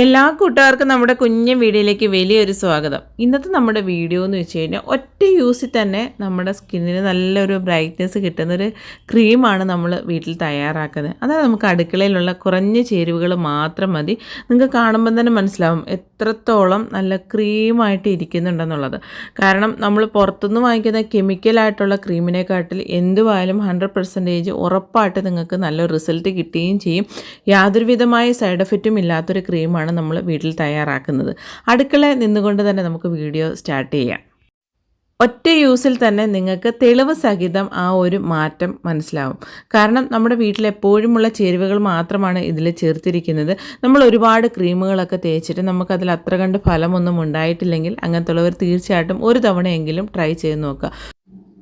എല്ലാ കൂട്ടുകാർക്കും നമ്മുടെ കുഞ്ഞു വീഡിയോയിലേക്ക് വലിയൊരു സ്വാഗതം. ഇന്നത്തെ നമ്മുടെ വീഡിയോ എന്ന് വെച്ച് കഴിഞ്ഞാൽ ഒറ്റ യൂസിൽ തന്നെ നമ്മുടെ സ്കിന്നിന് നല്ലൊരു ബ്രൈറ്റ്നെസ് കിട്ടുന്നൊരു ക്രീമാണ് നമ്മൾ വീട്ടിൽ തയ്യാറാക്കുന്നത്. അതായത് നമുക്ക് അടുക്കളയിലുള്ള കുറഞ്ഞ ചേരുവകൾ മാത്രം മതി. നിങ്ങൾക്ക് കാണുമ്പോൾ തന്നെ മനസ്സിലാവും എത്രത്തോളം നല്ല ക്രീമായിട്ട് ഇരിക്കുന്നുണ്ടെന്നുള്ളത്. കാരണം നമ്മൾ പുറത്തുനിന്ന് വാങ്ങിക്കുന്ന കെമിക്കലായിട്ടുള്ള ക്രീമിനെക്കാട്ടിൽ എന്തുവായാലും ഹൺഡ്രഡ് പെർസെന്റേജ് ഉറപ്പായിട്ട് നിങ്ങൾക്ക് നല്ലൊരു റിസൾട്ട് കിട്ടുകയും ചെയ്യും. യാതൊരുവിധമായ സൈഡ് എഫക്റ്റും ഇല്ലാത്തൊരു ക്രീമാണ് നമ്മൾ വീട്ടിൽ തയ്യാറാക്കുന്നത്. അടുക്കള നിന്നുകൊണ്ട് തന്നെ നമുക്ക് വീഡിയോ സ്റ്റാർട്ട് ചെയ്യാം. ഒറ്റ യൂസിൽ തന്നെ നിങ്ങൾക്ക് തെളിവ് സഹിതം ആ ഒരു മാറ്റം മനസ്സിലാവും. കാരണം നമ്മുടെ വീട്ടിൽ എപ്പോഴുമുള്ള ചേരുവകൾ മാത്രമാണ് ഇതിൽ ചേർത്തിരിക്കുന്നത്. നമ്മൾ ഒരുപാട് ക്രീമുകളൊക്കെ തേച്ചിട്ട് നമുക്കതിൽ അത്ര കണ്ട് ഫലമൊന്നും ഉണ്ടായിട്ടില്ലെങ്കിൽ അങ്ങനത്തുള്ളവർ തീർച്ചയായിട്ടും ഒരു തവണയെങ്കിലും ട്രൈ ചെയ്ത് നോക്കുക.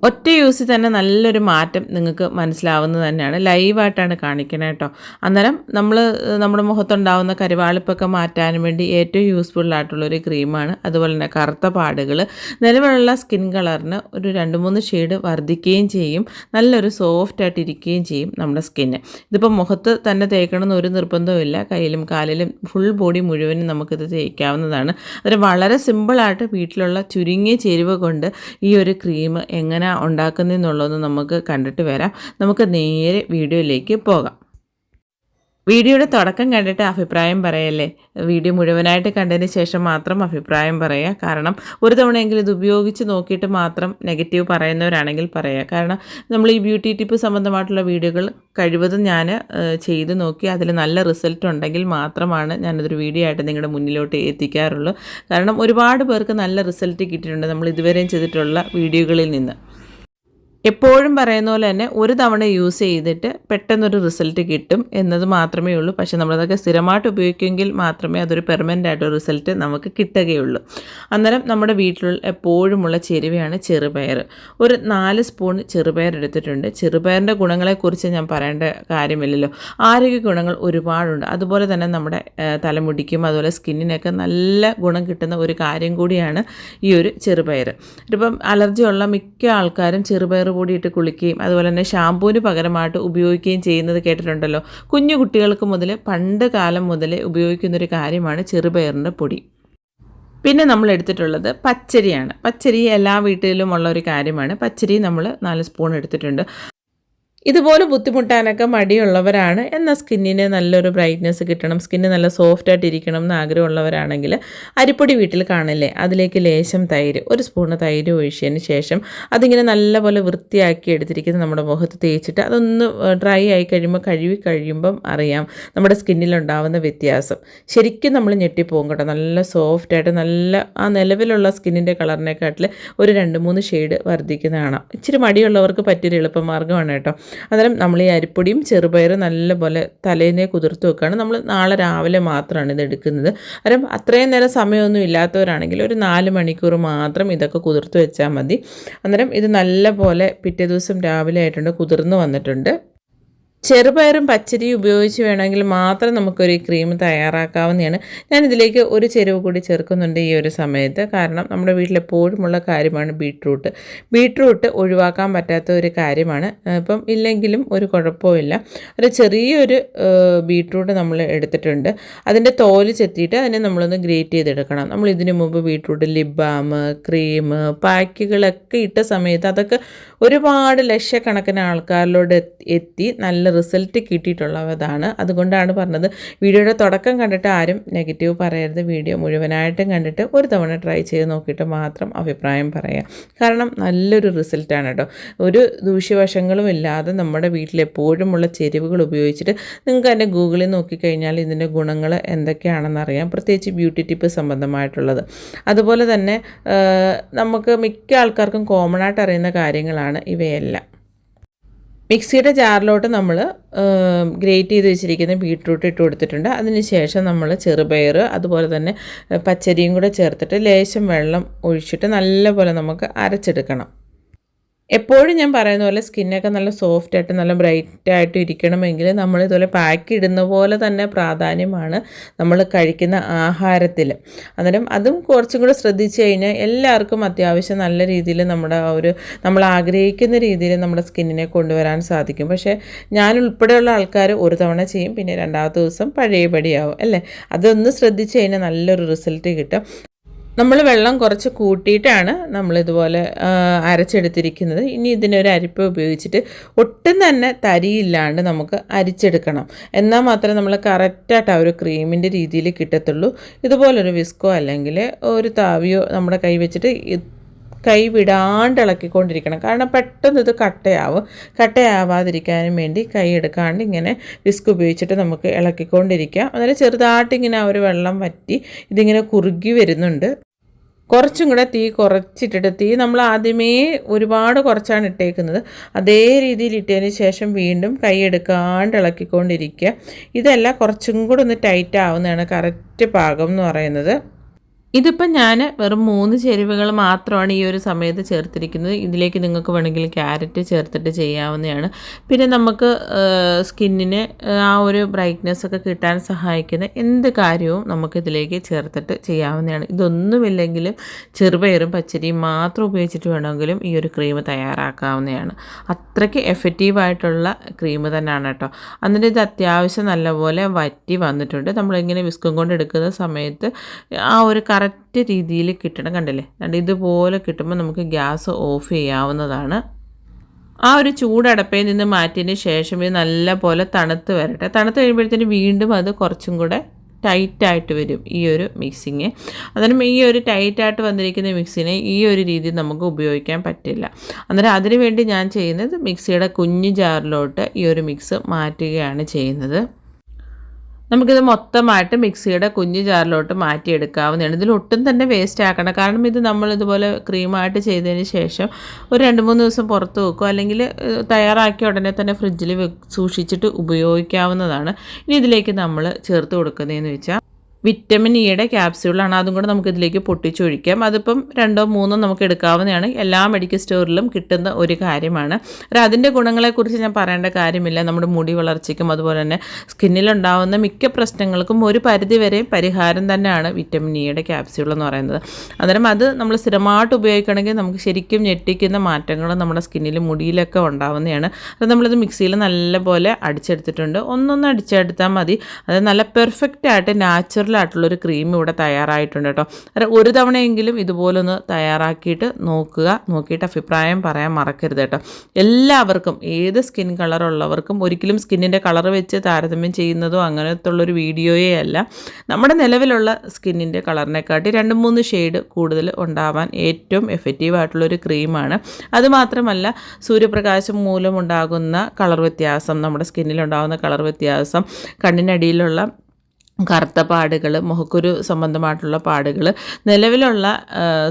ഒറ്റ യൂസിൽ തന്നെ നല്ലൊരു മാറ്റം നിങ്ങൾക്ക് മനസ്സിലാവുന്നത് തന്നെയാണ്. ലൈവായിട്ടാണ് കാണിക്കണേ കേട്ടോ. അന്നേരം നമ്മൾ നമ്മുടെ മുഖത്തുണ്ടാവുന്ന കരിവാളിപ്പൊക്കെ മാറ്റാനും വേണ്ടി ഏറ്റവും യൂസ്ഫുൾ ആയിട്ടുള്ളൊരു ക്രീമാണ് അതുപോലെ തന്നെ കറുത്ത പാടുകൾ നിലവിലുള്ള സ്കിൻ കളറിന് ഒരു രണ്ട് മൂന്ന് ഷെയ്ഡ് വർദ്ധിക്കുകയും ചെയ്യും. നല്ലൊരു സോഫ്റ്റ് ആയിട്ട് ഇരിക്കുകയും ചെയ്യും നമ്മുടെ സ്കിന്ന് ഇതിപ്പോൾ മുഖത്ത് തന്നെ തേക്കണമെന്ന് ഒരു നിർബന്ധവുമില്ല കയ്യിലും കാലിലും ഫുൾ ബോഡി മുഴുവനും നമുക്കിത് തേക്കാവുന്നതാണ്. അതിന് വളരെ സിമ്പിളായിട്ട് വീട്ടിലുള്ള ചുരുങ്ങിയ ചേരുവ കൊണ്ട് ഈ ഒരു ക്രീം എങ്ങനെ ഉണ്ടാക്കുന്നതെന്നുള്ളതെന്ന് നമുക്ക് കണ്ടിട്ട് വരാം. നമുക്ക് നേരെ വീഡിയോയിലേക്ക് പോകാം. വീഡിയോയുടെ തുടക്കം കണ്ടിട്ട് അഭിപ്രായം പറയല്ലേ? വീഡിയോ മുഴുവനായിട്ട് കണ്ടതിന് ശേഷം മാത്രം അഭിപ്രായം പറയുക കാരണം ഒരു തവണയെങ്കിലും ഇത് ഉപയോഗിച്ച് നോക്കിയിട്ട് മാത്രം നെഗറ്റീവ് പറയുന്നവരാണെങ്കിൽ പറയുക കാരണം നമ്മൾ ഈ ബ്യൂട്ടി ടിപ്പ് സംബന്ധമായിട്ടുള്ള വീഡിയോകൾ കഴിവതും ഞാൻ ചെയ്ത് നോക്കി അതിൽ നല്ല റിസൾട്ട് ഉണ്ടെങ്കിൽ മാത്രമാണ് ഞാനതൊരു വീഡിയോ ആയിട്ട് നിങ്ങളുടെ മുന്നിലോട്ട് എത്തിക്കാറുള്ളൂ. കാരണം ഒരുപാട് പേർക്ക് നല്ല റിസൾട്ട് കിട്ടിയിട്ടുണ്ട് നമ്മൾ ഇതുവരെയും ചെയ്തിട്ടുള്ള വീഡിയോകളിൽ നിന്ന്. എപ്പോഴും പറയുന്ന പോലെ തന്നെ ഒരു തവണ യൂസ് ചെയ്തിട്ട് പെട്ടെന്നൊരു റിസൾട്ട് കിട്ടും എന്നത് മാത്രമേ ഉള്ളൂ. പക്ഷെ നമ്മളതൊക്കെ സ്ഥിരമായിട്ട് ഉപയോഗിക്കുമെങ്കിൽ മാത്രമേ അതൊരു പെർമനന്റ് ആയിട്ടൊരു റിസൾട്ട് നമുക്ക് കിട്ടുകയുള്ളൂ. അന്നേരം നമ്മുടെ വീട്ടിലുള്ള എപ്പോഴുമുള്ള ചെരുവയാണ് ചെറുപയർ. ഒരു നാല് സ്പൂൺ ചെറുപയർ എടുത്തിട്ടുണ്ട്. ചെറുപയറിന്റെ ഗുണങ്ങളെക്കുറിച്ച് ഞാൻ പറയേണ്ട കാര്യമില്ലല്ലോ. ആരോഗ്യ ഗുണങ്ങൾ ഒരുപാടുണ്ട്. അതുപോലെ തന്നെ നമ്മുടെ തലമുടിക്കും അതുപോലെ സ്കിന്നിനൊക്കെ നല്ല ഗുണം കിട്ടുന്ന ഒരു കാര്യം കൂടിയാണ് ഈ ഒരു ചെറുപയർ. ഇപ്പം അലർജി ഉള്ള മിക്ക ആൾക്കാരും ചെറുപയർ കൂടിയിട്ട് കുളിക്കുകയും അതുപോലെ തന്നെ ഷാമ്പൂവിന് പകരമായിട്ട് ഉപയോഗിക്കുകയും ചെയ്യുന്നത് കേട്ടിട്ടുണ്ടല്ലോ. കുഞ്ഞു കുട്ടികൾക്ക് മുതൽ പണ്ട് കാലം മുതൽ ഉപയോഗിക്കുന്നൊരു കാര്യമാണ് ചെറുപയറിന്റെ പൊടി. പിന്നെ നമ്മൾ എടുത്തിട്ടുള്ളത് പച്ചരിയാണ്. പച്ചരി എല്ലാ വീട്ടിലും ഉള്ള ഒരു കാര്യമാണ്. പച്ചരി നമ്മൾ നാല് സ്പൂൺ എടുത്തിട്ടുണ്ട്. ഇതുപോലെ ബുദ്ധിമുട്ടാനൊക്കെ മടിയുള്ളവരാണ്. എന്നാൽ സ്കിന്നിന് നല്ലൊരു ബ്രൈറ്റ്നെസ് കിട്ടണം. സ്കിന്ന് നല്ല സോഫ്റ്റ് ആയിട്ട് ഇരിക്കണം എന്ന് ആഗ്രഹമുള്ളവരാണെങ്കിൽ അരിപ്പൊടി വീട്ടിൽ കാണില്ലേ? അതിലേക്ക് ലേശം തൈര് ഒരു സ്പൂണ് തൈര് ഒഴിച്ചതിന് ശേഷം അതിങ്ങനെ നല്ലപോലെ വൃത്തിയാക്കി എടുത്തിരിക്കുന്ന നമ്മുടെ മുഖത്ത് തേച്ചിട്ട് അതൊന്ന് ഡ്രൈ ആയി കഴിയുമ്പോൾ കഴുകി കഴിയുമ്പം അറിയാം നമ്മുടെ സ്കിന്നിലുണ്ടാവുന്ന വ്യത്യാസം. ശരിക്കും നമ്മൾ ഞെട്ടിപ്പോകും കേട്ടോ. നല്ല സോഫ്റ്റ് ആയിട്ട് നല്ല ആ നിലവിലുള്ള സ്കിന്നിന്റെ കളറിനെക്കാട്ടിൽ ഒരു രണ്ട് മൂന്ന് ഷെയ്ഡ് വർദ്ധിക്കുന്നതാണ്. ഇച്ചിരി മടിയുള്ളവർക്ക് പറ്റിയൊരു എളുപ്പമാർഗമാണ് കേട്ടോ. അന്നേരം നമ്മൾ ഈ അരിപ്പൊടിയും ചെറുപയറും നല്ലപോലെ തലേന്നേ കുതിർത്ത് വെക്കുകയാണ്. നമ്മൾ നാളെ രാവിലെ മാത്രമാണ് ഇത് എടുക്കുന്നത്. അന്നേരം അത്രയും നേരം സമയമൊന്നും ഇല്ലാത്തവരാണെങ്കിൽ ഒരു നാല് മണിക്കൂർ മാത്രം ഇതൊക്കെ കുതിർത്ത് വെച്ചാൽ മതി. അന്നേരം ഇത് നല്ലപോലെ പിറ്റേ ദിവസം രാവിലെ ആയിട്ടുണ്ട് കുതിർന്ന് വന്നിട്ടുണ്ട്. ചെറുപയറും പച്ചരി ഉപയോഗിച്ച് വേണമെങ്കിൽ മാത്രം നമുക്കൊരു ക്രീം തയ്യാറാക്കാവുന്നതാണ്. ഞാനിതിലേക്ക് ഒരു ചെരുവ് കൂടി ചേർക്കുന്നുണ്ട് ഈ ഒരു സമയത്ത്. കാരണം നമ്മുടെ വീട്ടിലെപ്പോഴുമുള്ള കാര്യമാണ് ബീട്രൂട്ട്. ബീട്രൂട്ട് ഒഴിവാക്കാൻ പറ്റാത്ത ഒരു കാര്യമാണ്. ഇപ്പം ഇല്ലെങ്കിലും ഒരു കുഴപ്പമില്ല ഒരു ചെറിയൊരു ബീട്രൂട്ട് നമ്മൾ എടുത്തിട്ടുണ്ട്. അതിന്റെ തോൽ ചെത്തിയിട്ട് അതിനെ നമ്മളൊന്ന് ഗ്രേറ്റ് ചെയ്തെടുക്കണം. നമ്മൾ ഇതിനു മുമ്പ് ബീട്രൂട്ട് ലിബാം ക്രീം പാക്കുകളൊക്കെ ഇട്ട സമയത്ത് അതൊക്കെ ഒരുപാട് ലക്ഷക്കണക്കിന് ആൾക്കാരിലോട് എത്തി നല്ല റിസൾട്ട് കിട്ടിയിട്ടുള്ളതാണ്. അതുകൊണ്ടാണ് പറഞ്ഞത്. വീഡിയോയുടെ തുടക്കം കണ്ടിട്ട് ആരും നെഗറ്റീവ് പറയരുത്. വീഡിയോ മുഴുവനായിട്ടും കണ്ടിട്ട് ഒരു തവണ ട്രൈ ചെയ്ത് നോക്കിയിട്ട് മാത്രം അഭിപ്രായം പറയാം. കാരണം നല്ലൊരു റിസൾട്ടാണ് കേട്ടോ. ഒരു ദൂഷ്യവശങ്ങളും ഇല്ലാതെ നമ്മുടെ വീട്ടിലെപ്പോഴുമുള്ള ചെരുവുകൾ ഉപയോഗിച്ചിട്ട് നിങ്ങൾക്ക് തന്നെ ഗൂഗിളിൽ നോക്കിക്കഴിഞ്ഞാൽ ഇതിന്റെ ഗുണങ്ങൾ എന്തൊക്കെയാണെന്ന് അറിയാം പ്രത്യേകിച്ച് ബ്യൂട്ടി ടിപ്പ് സംബന്ധമായിട്ടുള്ളത്. അതുപോലെ തന്നെ നമുക്ക് മിക്ക ആൾക്കാർക്കും കോമൺ ആയിട്ട് അറിയുന്ന കാര്യങ്ങളാണ് ഇവയെല്ലാം. മിക്സിയുടെ ജാറിലോട്ട് നമ്മൾ ഗ്രേറ്റ് ചെയ്ത് വെച്ചിരിക്കുന്ന ബീട്രൂട്ട് ഇട്ട് കൊടുത്തിട്ടുണ്ട്. അതിനുശേഷം നമ്മൾ ചെറുപയർ അതുപോലെ തന്നെ പച്ചരിയും കൂടെ ചേർത്തിട്ട് ലേശം വെള്ളം ഒഴിച്ചിട്ട് നല്ലപോലെ നമുക്ക് അരച്ചെടുക്കണം. എപ്പോഴും ഞാൻ പറയുന്ന പോലെ സ്കിന്നൊക്കെ നല്ല സോഫ്റ്റ് ആയിട്ട് നല്ല ബ്രൈറ്റ് ആയിട്ട് ഇരിക്കണമെങ്കിൽ നമ്മൾ ഇതുപോലെ പാക്ക് ഇടുന്ന പോലെ തന്നെ പ്രാധാന്യമാണ് നമ്മൾ കഴിക്കുന്ന ആഹാരത്തിൽ. അന്നേരം അതും കുറച്ചും കൂടെ ശ്രദ്ധിച്ചു കഴിഞ്ഞാൽ എല്ലാവർക്കും അത്യാവശ്യം നല്ല രീതിയിൽ നമ്മുടെ ഒരു നമ്മൾ ആഗ്രഹിക്കുന്ന രീതിയിൽ നമ്മുടെ സ്കിന്നിനെ കൊണ്ടുവരാൻ സാധിക്കും. പക്ഷേ ഞാൻ ഉൾപ്പെടെയുള്ള ആൾക്കാർ ഒരു തവണ ചെയ്യും പിന്നെ രണ്ടാമത്തെ ദിവസം പഴയപടിയാവും അല്ലേ? അതൊന്ന് ശ്രദ്ധിച്ചു കഴിഞ്ഞാൽ നല്ലൊരു റിസൾട്ട് കിട്ടും. നമ്മൾ വെള്ളം കുറച്ച് കൂട്ടിയിട്ടാണ് നമ്മളിതുപോലെ അരച്ചെടുത്തിരിക്കുന്നത്. ഇനി ഇതിനൊരു അരിപ്പ ഉപയോഗിച്ചിട്ട് ഒട്ടും തന്നെ തരിയില്ലാണ്ട് നമുക്ക് അരിച്ചെടുക്കണം. എന്നാൽ മാത്രമേ നമ്മൾ കറക്റ്റായിട്ട് ആ ഒരു ക്രീമിന്റെ രീതിയിൽ കിട്ടത്തുള്ളൂ. ഇതുപോലൊരു വിസ്കോ അല്ലെങ്കിൽ ഒരു താവിയോ നമ്മുടെ കൈ വെച്ചിട്ട് കൈ വിടാണ്ട് ഇളക്കിക്കൊണ്ടിരിക്കണം. കാരണം പെട്ടെന്ന് ഇത് കട്ടയാവും. കട്ടയാവാതിരിക്കാനും വേണ്ടി കൈ എടുക്കാണ്ട് ഇങ്ങനെ വിസ്ക് ഉപയോഗിച്ചിട്ട് നമുക്ക് ഇളക്കിക്കൊണ്ടിരിക്കാം. അന്നേരം ചെറുതായിട്ട് ഇങ്ങനെ ആ ഒരു വെള്ളം വറ്റി ഇതിങ്ങനെ കുറുകി വരുന്നുണ്ട്. കുറച്ചും കൂടെ തീ കുറച്ചിട്ടിട്ട് തീ നമ്മൾ ആദ്യമേ ഒരുപാട് കുറച്ചാണ് ഇട്ടേക്കുന്നത്. അതേ രീതിയിൽ ഇട്ടതിന് ശേഷം വീണ്ടും കൈ എടുക്കാണ്ട് ഇളക്കിക്കൊണ്ടിരിക്കുക. ഇതെല്ലാം കുറച്ചും കൂടെ ഒന്ന് ടൈറ്റ് ആവുന്നതാണ് കറക്റ്റ് പാകം എന്ന് പറയുന്നത്. ഇതിപ്പം ഞാൻ വെറും മൂന്ന് ചേരുവകൾ മാത്രമാണ് ഈ ഒരു സമയത്ത് ചേർത്തിരിക്കുന്നത്. ഇതിലേക്ക് നിങ്ങൾക്ക് വേണമെങ്കിൽ ക്യാരറ്റ് ചേർത്തിട്ട് ചെയ്യാവുന്നതാണ്. പിന്നെ നമുക്ക് സ്കിന്നിന് ആ ഒരു ബ്രൈറ്റ്നെസ് ഒക്കെ കിട്ടാൻ സഹായിക്കുന്ന എന്ത് കാര്യവും നമുക്ക് ഇതിലേക്ക് ചേർത്തിട്ട് ചെയ്യാവുന്നതാണ്. ഇതൊന്നുമില്ലെങ്കിലും ചെറുപയറും പച്ചരിയും മാത്രം ഉപയോഗിച്ചിട്ട് വേണമെങ്കിലും ഈ ഒരു ക്രീം തയ്യാറാക്കാവുന്നതാണ്. അത്രയ്ക്ക് എഫക്റ്റീവായിട്ടുള്ള ക്രീം തന്നെയാണ് കേട്ടോ. എന്നിട്ട് ഇത് അത്യാവശ്യം നല്ലപോലെ വറ്റി വന്നിട്ടുണ്ട്. നമ്മളിങ്ങനെ വിസ്കും കൊണ്ട് എടുക്കുന്ന സമയത്ത് ആ ഒരു കറക്റ്റ് രീതിയിൽ കിട്ടണം. കണ്ടില്ലേ? കണ്ട് ഇതുപോലെ കിട്ടുമ്പോൾ നമുക്ക് ഗ്യാസ് ഓഫ് ചെയ്യാവുന്നതാണ്. ആ ഒരു ചൂടടപ്പയിൽ നിന്ന് മാറ്റിയതിന് ശേഷം ഇത് നല്ല പോലെ തണുത്ത് വരട്ടെ. തണുത്ത് കഴിയുമ്പോഴത്തേന് വീണ്ടും അത് കുറച്ചും കൂടെ ടൈറ്റായിട്ട് വരും ഈ ഒരു മിക്സിങ്. അന്നേരം ഈ ഒരു ടൈറ്റായിട്ട് വന്നിരിക്കുന്ന മിക്സിനെ ഈ ഒരു രീതിയിൽ നമുക്ക് ഉപയോഗിക്കാൻ പറ്റില്ല. അന്നേരം അതിനുവേണ്ടി ഞാൻ ചെയ്യുന്നത് മിക്സിയുടെ കുഞ്ഞു ജാറിലോട്ട് ഈ ഒരു മിക്സ് മാറ്റുകയാണ് ചെയ്യുന്നത്. നമുക്കിത് മൊത്തമായിട്ട് മിക്സിയുടെ കുഞ്ഞു ജാറിലോട്ട് മാറ്റിയെടുക്കാവുന്നതാണ്. ഇതിൽ ഒട്ടും തന്നെ വേസ്റ്റ് ആക്കണം കാരണം ഇത് നമ്മൾ ഇതുപോലെ ക്രീമായിട്ട് ചെയ്തതിന് ശേഷം ഒരു രണ്ട് മൂന്ന് ദിവസം പുറത്ത് വെക്കും അല്ലെങ്കിൽ തയ്യാറാക്കിയ ഉടനെ തന്നെ ഫ്രിഡ്ജിൽ സൂക്ഷിച്ചിട്ട് ഉപയോഗിക്കാവുന്നതാണ്. ഇനി ഇതിലേക്ക് നമ്മൾ ചേർത്ത് കൊടുക്കുന്നതെന്ന് വെച്ചാൽ വിറ്റമിൻ ഇയുടെ ക്യാപ്സ്യൂളാണ് അതും കൂടെ നമുക്ക് ഇതിലേക്ക് പൊട്ടിച്ചൊഴിക്കാം. അതിപ്പം രണ്ടോ മൂന്നോ നമുക്ക് എടുക്കാവുന്നതാണ്. എല്ലാ മെഡിക്കൽ സ്റ്റോറിലും കിട്ടുന്ന ഒരു കാര്യമാണ്. അപ്പോൾ അതിന്റെ ഗുണങ്ങളെക്കുറിച്ച് ഞാൻ പറയേണ്ട കാര്യമില്ല. നമ്മുടെ മുടി വളർച്ചയ്ക്കും അതുപോലെ തന്നെ സ്കിന്നിലുണ്ടാവുന്ന മിക്ക പ്രശ്നങ്ങൾക്കും ഒരു പരിധിവരെ പരിഹാരം തന്നെയാണ് വിറ്റമിൻ ഇയുടെ ക്യാപ്സ്യൂൾ എന്ന് പറയുന്നത്. അന്നേരം അത് നമ്മൾ സ്ഥിരമായിട്ട് ഉപയോഗിക്കണമെങ്കിൽ നമുക്ക് ശരിക്കും ഞെട്ടിക്കുന്ന മാറ്റങ്ങൾ നമ്മുടെ സ്കിന്നിലും മുടിയിലൊക്കെ ഉണ്ടാവുന്നതാണ്. അത് നമ്മളിത് മിക്സിയിൽ നല്ലപോലെ അടിച്ചെടുത്തിട്ടുണ്ട്. ഒന്നൊന്ന് അടിച്ചെടുത്താൽ മതി. അത് നല്ല പെർഫെക്റ്റ് ആയിട്ട് നാച്ചുറൽ ആയിട്ടുള്ളൊരു ക്രീം ഇവിടെ തയ്യാറായിട്ടുണ്ട് കേട്ടോ. ഒരു തവണയെങ്കിലും ഇതുപോലൊന്ന് തയ്യാറാക്കിയിട്ട് നോക്കുക നോക്കിയിട്ട് അഭിപ്രായം പറയാൻ മറക്കരുത് കേട്ടോ. എല്ലാവർക്കും ഏത് സ്കിൻ കളറുള്ളവർക്കും ഒരിക്കലും സ്കിന്നിന്റെ കളർ വെച്ച് താരതമ്യം ചെയ്യുന്നതോ അങ്ങനത്തെ ഉള്ളൊരു വീഡിയോയേ അല്ല. നമ്മുടെ നിലവിലുള്ള സ്കിന്നിന്റെ കളറിനെക്കാട്ടി രണ്ട് മൂന്ന് ഷെയ്ഡ് കൂടുതൽ ഉണ്ടാവാൻ ഏറ്റവും എഫക്റ്റീവ് ആയിട്ടുള്ളൊരു ക്രീമാണ് അതുമാത്രമല്ല സൂര്യപ്രകാശം മൂലമുണ്ടാകുന്ന കളർ വ്യത്യാസം നമ്മുടെ സ്കിന്നിലുണ്ടാകുന്ന കളർ വ്യത്യാസം കണ്ണിനടിയിലുള്ള കറുത്ത പാടുകൾ മുഖക്കുരു സംബന്ധമായിട്ടുള്ള പാടുകൾ നിലവിലുള്ള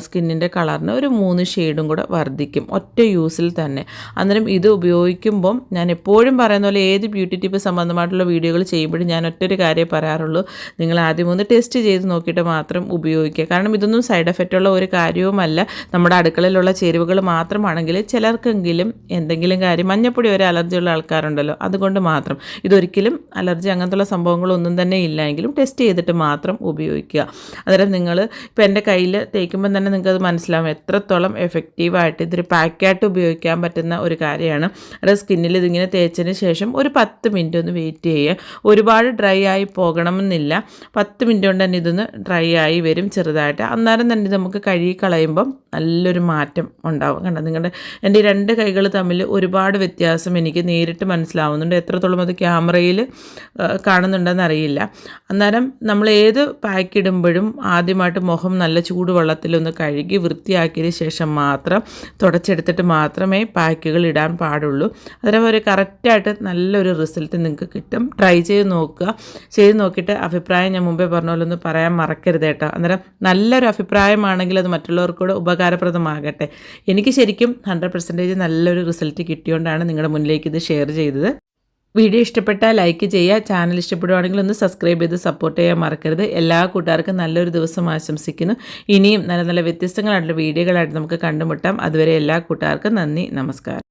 സ്കിന്നിന്റെ കളറിന് ഒരു മൂന്ന് ഷെയ്ഡും കൂടെ വർദ്ധിക്കും ഒറ്റ യൂസിൽ തന്നെ. അന്നേരം ഇത് ഉപയോഗിക്കുമ്പം ഞാൻ എപ്പോഴും പറയുന്ന പോലെ ഏത് ബ്യൂട്ടി ടിപ്പ് സംബന്ധമായിട്ടുള്ള വീഡിയോകൾ ചെയ്യുമ്പോഴും ഞാൻ ഒറ്റൊരു കാര്യം പറയാറുള്ളൂ. നിങ്ങൾ ആദ്യം ഒന്ന് ടെസ്റ്റ് ചെയ്ത് നോക്കിയിട്ട് മാത്രം ഉപയോഗിക്കുക. കാരണം ഇതൊന്നും സൈഡ് എഫക്റ്റ് ഉള്ള ഒരു കാര്യവുമല്ല. നമ്മുടെ അടുക്കളയിലുള്ള ചേരുവകൾ മാത്രമാണെങ്കിൽ ചിലർക്കെങ്കിലും എന്തെങ്കിലും കാര്യം മഞ്ഞപ്പൊടി ഒരു അലർജിയുള്ള ആൾക്കാരുണ്ടല്ലോ അതുകൊണ്ട് മാത്രം. ഇതൊരിക്കലും അലർജി അങ്ങനത്തുള്ള സംഭവങ്ങളൊന്നും തന്നെ ഇല്ല എങ്കിലും ടെസ്റ്റ് ചെയ്തിട്ട് മാത്രം ഉപയോഗിക്കുക. അന്നേരം നിങ്ങൾ ഇപ്പോൾ എന്റെ കയ്യിൽ തേക്കുമ്പോൾ തന്നെ നിങ്ങൾക്കത് മനസ്സിലാവും എത്രത്തോളം എഫക്റ്റീവായിട്ട് ഇതൊരു പാക്കായിട്ട് ഉപയോഗിക്കാൻ പറ്റുന്ന ഒരു കാര്യമാണ്. അത് സ്കിന്നിൽ ഇതിങ്ങനെ തേച്ചതിന് ശേഷം ഒരു പത്ത് മിനിറ്റ് ഒന്ന് വെയിറ്റ് ചെയ്യുക. ഒരുപാട് ഡ്രൈ ആയി പോകണമെന്നില്ല. പത്ത് മിനിറ്റ് കൊണ്ട് തന്നെ ഇതൊന്ന് ഡ്രൈ ആയി വരും ചെറുതായിട്ട്. അന്നേരം തന്നെ ഇത് നമുക്ക് കഴുകി കളയുമ്പം നല്ലൊരു മാറ്റം ഉണ്ടാവും. കണ്ടോ? നിങ്ങളുടെ എന്റെ രണ്ട് കൈകൾ തമ്മിൽ ഒരുപാട് വ്യത്യാസം എനിക്ക് നേരിട്ട് മനസ്സിലാവുന്നുണ്ട്. എത്രത്തോളം അത് ക്യാമറയിൽ കാണുന്നുണ്ടെന്ന് അറിയില്ല. അന്നേരം നമ്മൾ ഏത് പാക്ക് ഇടുമ്പോഴും ആദ്യമായിട്ട് മുഖം നല്ല ചൂടുവെള്ളത്തിലൊന്ന് കഴുകി വൃത്തിയാക്കിയതിന് ശേഷം മാത്രം തുടച്ചെടുത്തിട്ട് മാത്രമേ പാക്കുകൾ ഇടാൻ പാടുള്ളൂ. അന്നേരം ഒരു കറക്റ്റായിട്ട് നല്ലൊരു റിസൾട്ട് നിങ്ങൾക്ക് കിട്ടും. ട്രൈ ചെയ്ത് നോക്കുക. ചെയ്ത് നോക്കിയിട്ട് അഭിപ്രായം ഞാൻ മുമ്പേ പറഞ്ഞ പോലെ ഒന്ന് പറയാൻ മറക്കരുത് കേട്ടോ. അന്നേരം നല്ലൊരു അഭിപ്രായമാണെങ്കിൽ അത് മറ്റുള്ളവർക്കൂടെ ഉപകാരപ്രദമാകട്ടെ. എനിക്ക് ശരിക്കും ഹൺഡ്രഡ് പെർസെന്റേജ് നല്ലൊരു റിസൾട്ട് കിട്ടിയോണ്ടാണ് നിങ്ങളുടെ മുന്നിലേക്ക് ഇത് ഷെയർ ചെയ്തത്. വീഡിയോ ഇഷ്ടപ്പെട്ടാൽ ലൈക്ക് ചെയ്യുക ചാനൽ ഇഷ്ടപ്പെടുവാണെങ്കിൽ ഒന്ന് സബ്സ്ക്രൈബ് ചെയ്ത് സപ്പോർട്ട് ചെയ്യാൻ മറക്കരുത്. എല്ലാ കൂട്ടുകാർക്കും നല്ലൊരു ദിവസം ആശംസിക്കുന്നു. ഇനിയും നല്ല നല്ല വ്യത്യസ്തങ്ങളായിട്ടുള്ള വീഡിയോകളായിട്ട് നമുക്ക് കണ്ടുമുട്ടാം. അതുവരെ എല്ലാ കൂട്ടുകാർക്കും നന്ദി നമസ്കാരം.